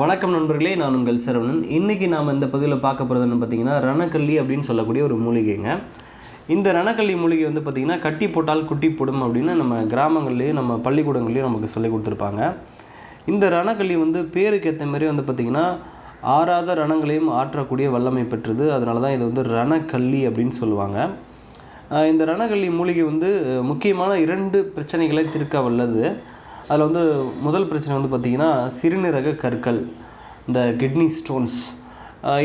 வணக்கம் நண்பர்களே நான் உங்கள் சரவணன். இன்றைக்கி நாம் இந்த பகுதியில் பார்க்க போகிறதுன்னு பார்த்தீங்கன்னா ரணக்கல்லி அப்படின்னு சொல்லக்கூடிய ஒரு மூலிகைங்க. இந்த ரணக்கல்லி மூலிகை வந்து பார்த்திங்கன்னா கட்டி போட்டால் குட்டி போடும் அப்படின்னு நம்ம கிராமங்கள்லேயும் நம்ம பள்ளிக்கூடங்கள்லேயும் நமக்கு சொல்லி கொடுத்துருப்பாங்க. இந்த ரணக்கல்லி வந்து பேருக்கு ஏற்ற மாதிரி வந்து பார்த்திங்கன்னா ஆறாத ரணங்களையும் ஆற்றக்கூடிய வல்லமை பெற்றது. அதனால தான் இது வந்து ரணக்கல்லி அப்படின்னு சொல்லுவாங்க. இந்த ரணக்கல்லி மூலிகை வந்து முக்கியமான இரண்டு பிரச்சனைகளை தீர்க்க வல்லது. அதில் வந்து முதல் பிரச்சனை வந்து பார்த்திங்கன்னா சிறுநீரக கற்கள் இந்த கிட்னி ஸ்டோன்ஸ்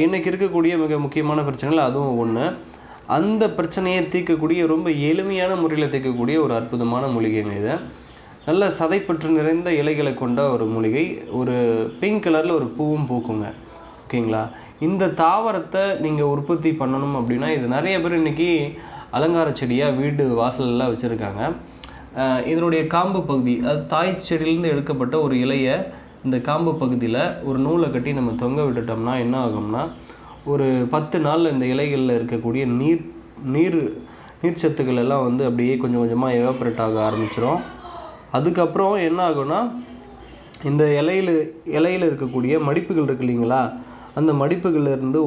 இன்றைக்கி இருக்கக்கூடிய மிக முக்கியமான பிரச்சனைகள் அதுவும் ஒன்று அந்த பிரச்சனையை தீர்க்கக்கூடிய ரொம்ப எளிமையான முறையில் தீர்க்கக்கூடிய ஒரு அற்புதமான மூலிகைங்க இது. நல்ல சதைப்பற்று நிறைந்த இலைகளை கொண்ட ஒரு மூலிகை. ஒரு பிங்க் கலரில் ஒரு பூவும் பூக்குங்க. ஓகேங்களா? இந்த தாவரத்தை நீங்கள் உற்பத்தி பண்ணணும் அப்படின்னா இது நிறைய பேர் இன்றைக்கி அலங்கார செடியாக வீடு வாசலெல்லாம் வச்சுருக்காங்க. இதனுடைய காம்பு பகுதி அது தாய் செடியிலேருந்து எடுக்கப்பட்ட ஒரு இலையை இந்த காம்பு பகுதியில் ஒரு நூலை கட்டி நம்ம தொங்க விட்டுட்டோம்னா என்ன ஆகும்னா ஒரு பத்து நாளில் இந்த இலைகளில் இருக்கக்கூடிய நீர் நீர் நீர்ச்சத்துக்கள் எல்லாம் வந்து அப்படியே கொஞ்சம் கொஞ்சமாக எவாப்ரேட் ஆக ஆரம்பிச்சிடும் அதுக்கப்புறம் என்ன ஆகும்னா இந்த இலையில இலையில் இருக்கக்கூடிய மடிப்புகள் இருக்கு இல்லைங்களா அந்த மடிப்புகள்லேருந்து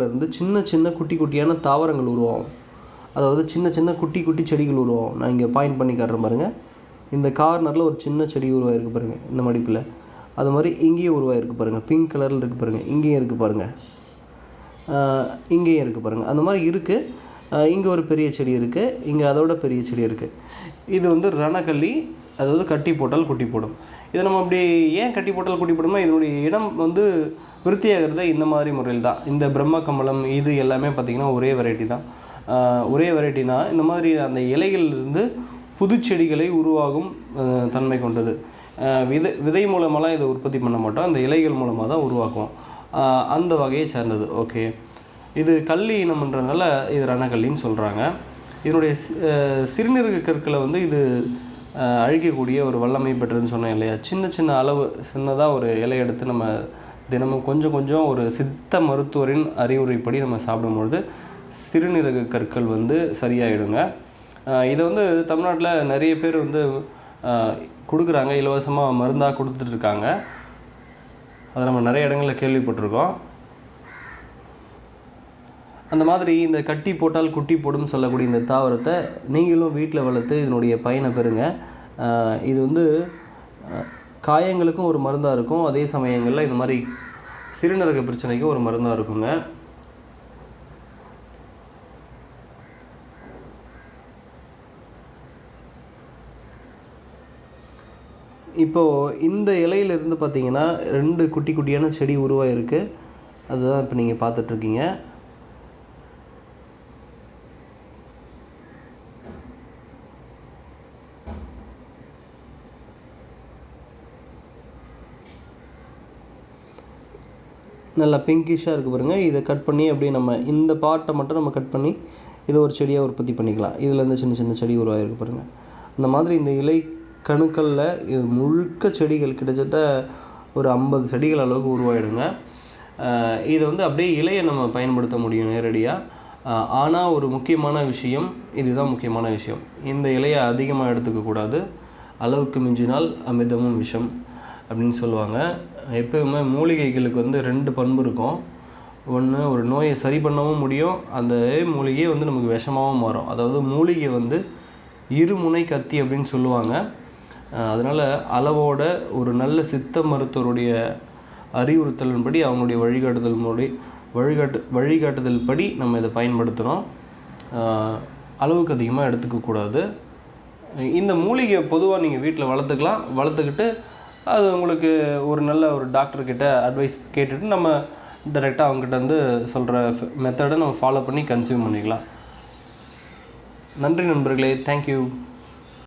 இருந்து சின்ன சின்ன குட்டி குட்டியான தாவரங்கள் உருவாகும். அதாவது சின்ன சின்ன குட்டி குட்டி செடிகள் உருவாகும். நான் இங்கே பாயிண்ட் பண்ணி காட்டுறேன் பாருங்கள் இந்த கார்னரில் ஒரு சின்ன செடி உருவாயிருக்கு பாருங்கள் இந்த மடிப்பில். அது மாதிரி இங்கேயும் உருவாயிருக்கு பாருங்கள் பிங்க் கலரில் இருக்குது பாருங்கள் இங்கேயும் இருக்குது பாருங்கள் இங்கேயும் இருக்குது பாருங்கள் அந்த மாதிரி இருக்குது இங்கே ஒரு பெரிய செடி இருக்குது இங்கே அதோட பெரிய செடி இருக்குது இது வந்து ரணக்கல்லி அதாவது கட்டி போட்டால் குட்டி போடும். இதை நம்ம அப்படி ஏன் கட்டி போட்டால் குட்டி போடும்னா இதனுடைய இடம் வந்து விருத்தியாகிறது இந்த மாதிரி முறையில் தான் இந்த பிரம்ம கமலம் இது எல்லாமே பார்த்திங்கன்னா ஒரே வெரைட்டி தான். ஒரே வெரைட்டினா இந்த மாதிரி அந்த இலைகளிலிருந்து புது செடிகளை உருவாகும் தன்மை கொண்டது. விதை விதை மூலமெல்லாம் இதை உற்பத்தி பண்ண மாட்டோம். அந்த இலைகள் மூலமாக தான் உருவாக்குவோம். அந்த வகையை சேர்ந்தது. ஓகே. இது கல்லி இனம்ன்றதுனால இது ரணக்கல்லின்னு சொல்கிறாங்க இதனுடைய சிறுநீரக கற்களை வந்து இது அழிக்கக்கூடிய ஒரு வல்லமை பெற்றதுன்னு சொன்னேன் இல்லையா? சின்ன சின்ன அளவு சின்னதாக ஒரு இலை எடுத்து நம்ம தினமும் கொஞ்சம் கொஞ்சம் ஒரு சித்த மருத்துவரின் அறிவுரைப்படி நம்ம சாப்பிடும்பொழுது சிறுநீரக கற்கள் வந்து சரியாயிடுங்க. இதை வந்து தமிழ்நாட்டில் நிறைய பேர் வந்து கொடுக்குறாங்க. இலவசமாக மருந்தாக கொடுத்துட்ருக்காங்க. அதை நம்ம நிறைய இடங்களில் கேள்விப்பட்டிருக்கோம். அந்த மாதிரி இந்த கட்டி போட்டால் குட்டி போடும் சொல்லக்கூடிய இந்த தாவரத்தை நீங்களும் வீட்டில் வளர்த்து இதனுடைய பயனை பெறுங்க. இது வந்து காயங்களுக்கும் ஒரு மருந்தாக இருக்கும். அதே சமயங்களில் இந்த மாதிரி சிறுநீரக பிரச்சனைக்கும் ஒரு மருந்தாக இருக்குங்க. இப்போது இந்த இலையிலிருந்து பார்த்தீங்கன்னா ரெண்டு குட்டி குட்டியான செடி உருவாயிருக்கு. அதுதான் இப்போ நீங்கள் பார்த்துட்ருக்கீங்க. நல்லா பிங்கிஷாக இருக்குது பாருங்கள் இதை கட் பண்ணி அப்படியே நம்ம இந்த பாட்டை மட்டும் நம்ம கட் பண்ணி இதை ஒரு செடியாக உற்பத்தி பண்ணிக்கலாம். இதில் இருந்து சின்ன சின்ன செடி உருவாகிருக்கு பாருங்கள் அந்த மாதிரி இந்த இலை கணுக்களில் இது முழுக்க செடிகள் கிட்டத்தட்ட ஒரு ஐம்பது செடிகள் அளவுக்கு உருவாயிடுங்க. இது இதை வந்து அப்படியே இலையை நம்ம பயன்படுத்த முடியும் நேரடியாக ஆனால் ஒரு முக்கியமான விஷயம் இதுதான் முக்கியமான விஷயம். இந்த இலையை அதிகமாக எடுத்துக்கக்கூடாது அளவுக்கு மிஞ்சினால் அமிர்தமும் விஷம் அப்படின்னு சொல்லுவாங்க. எப்பவுமே மூலிகைகளுக்கு வந்து ரெண்டு பண்பு இருக்கும். ஒன்று ஒரு நோயை சரி பண்ணவும் முடியும். அந்த மூலிகையை வந்து நமக்கு விஷமாகவும் மாறும். அதாவது மூலிகை வந்து இருமுனை கத்தி அப்படின்னு சொல்லுவாங்க. அதனால் அளவோட ஒரு நல்ல சித்த மருத்துவருடைய அறிவுறுத்தலின்படி அவங்களுடைய வழிகாட்டுதல் முறை வழிகாட்டு வழிகாட்டுதல் படி நம்ம இதை பயன்படுத்துகிறோம் அளவுக்கு அதிகமாக எடுத்துக்கக்கூடாது இந்த மூலிகையை பொதுவாக நீங்கள் வீட்டில் வளர்த்துக்கலாம். வளர்த்துக்கிட்டு அது உங்களுக்கு ஒரு நல்ல ஒரு டாக்டர்கிட்ட அட்வைஸ் கேட்டுட்டு நம்ம டைரெக்டாக அவங்ககிட்ட வந்து சொல்கிற மெத்தடை நம்ம ஃபாலோ பண்ணி கன்சியூம் பண்ணிக்கலாம். நன்றி நண்பர்களே. தேங்க்யூ